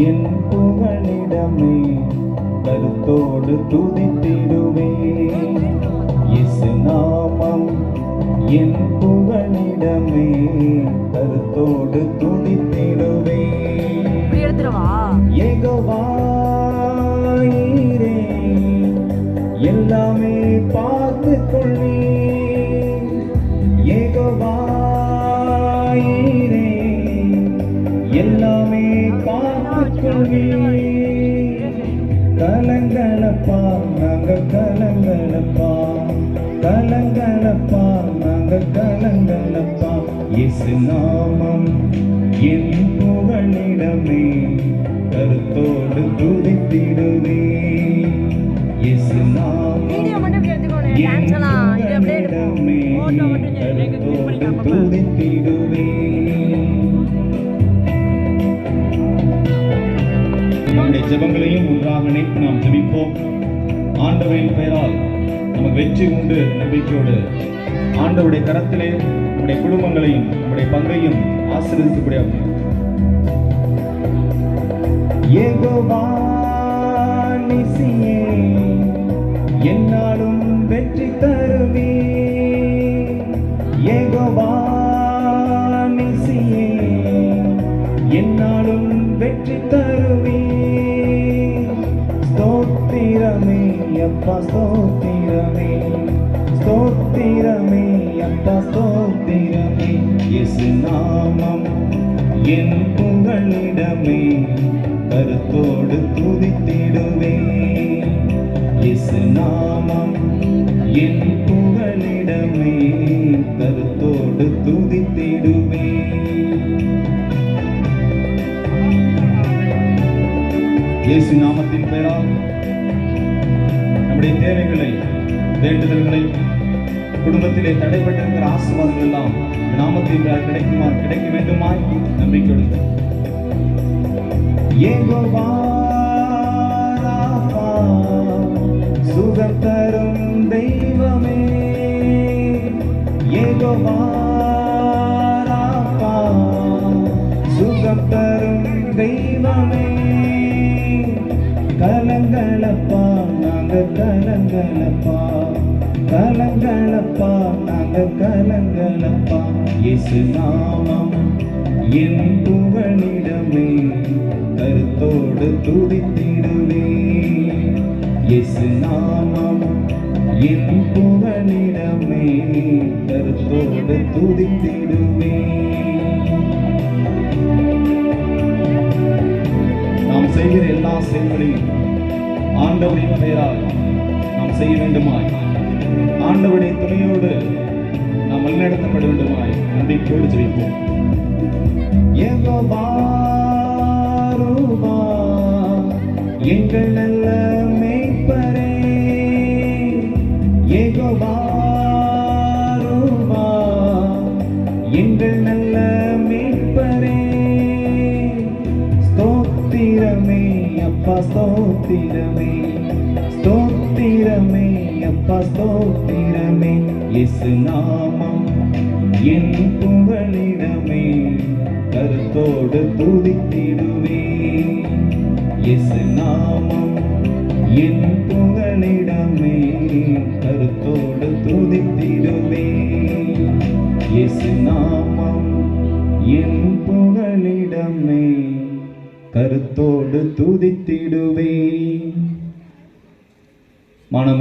என் புகழிடமே கருத்தோடு துதித்திடுவே இயேசு நாமம் என் புகழிடமே கருத்தோடு துதித்திடுவே இப்படி கொள்ளி கலங்களப்பா நாங்க கலங்களப்பா கலங்களப்பா நாங்க கலங்களப்பா இயேசு நாமம் என் புகழிடமே கருத்தோடு துதித்திடுவே இயேசு நாமம் வீடியோ மட்டும் இப்படி எடுத்துக்கோங்க நினைத்து நாம் ஜெபிப்போம். ஆண்டவரின் பெயரால் நமக்கு வெற்றி உண்டு நம்பிக்கையோடு. ஆண்டவருடைய கரத்திலே நம்முடைய குடும்பங்களையும் நம்முடைய பங்கையும் ஆசீர்வதிக்கப்படியாக நிசியே என்னாலும் வெற்றி தருவே ஏகோவா நிசியே என்னாலும் வெற்றி தருவே ஸ்தோத்திரமே அப்பா ஸ்தோத்திரமே. ஸ்தோத்திரமே அப்பா ஸ்தோத்திரமே. இயேசு நாமம் என் புகழிடமே கருத்தோடு துதித்திடுவே இயேசு நாமம் என் புகழிடமே கருத்தோடு துதித்திடுவே இயேசு நாமத்தின் பெயரால் நம்முடைய தேவைகளை வேண்டுதல்களை குடும்பத்திலே தடைப்பட்டிருக்கிற ஆசீர்வாதங்கள் எல்லாம் இந்த நாமத்தின் கிடைக்குமா கிடைக்க வேண்டுமாய் நம்பிக்கையுடன் சுகம் தரும் தெய்வமே. ஏகோவா சுகம் தரும் தெய்வமே. கலங்களப்பா நாங்க கலங்களப்பா கலங்களப்பா நாங்க கலங்களப்பா இயேசு நாமம் என் புகழிடமே கருத்தோடு துதித்திடுவே இயேசு நாமம் என் புகழிடமே கருத்தோடு துதித்திடுவே நாம் செய்கிற எல்லா செயல்களையும் ஆண்டவரின் பெயரால் நாம் செய்ய வேண்டுமாய். ஆண்டவருடைய துணையோடு நாம் வழிநடத்தப்பட வேண்டுமாய். நம்பிக்கையோடு ஜெயிப்போம் எங்கள் நல்ல மேய்ப்பரே. யெகோவா எங்கள் நல்ல ஸ்தோத்திரமே அப்பா ஸ்தோத்திரமே. ஸ்தோத்திரமே அப்பா ஸ்தோத்திரமே. இயேசு நாமம் என் புகழிடமே கருத்தோடு துதித்திடுவே இயேசு நாமம் என் புகழிடமே கருத்தோடு துதித்திடுவே இயேசு நாமம் என் புகழிடமே கருத்தோடு துதித்திடுவேன். மனம்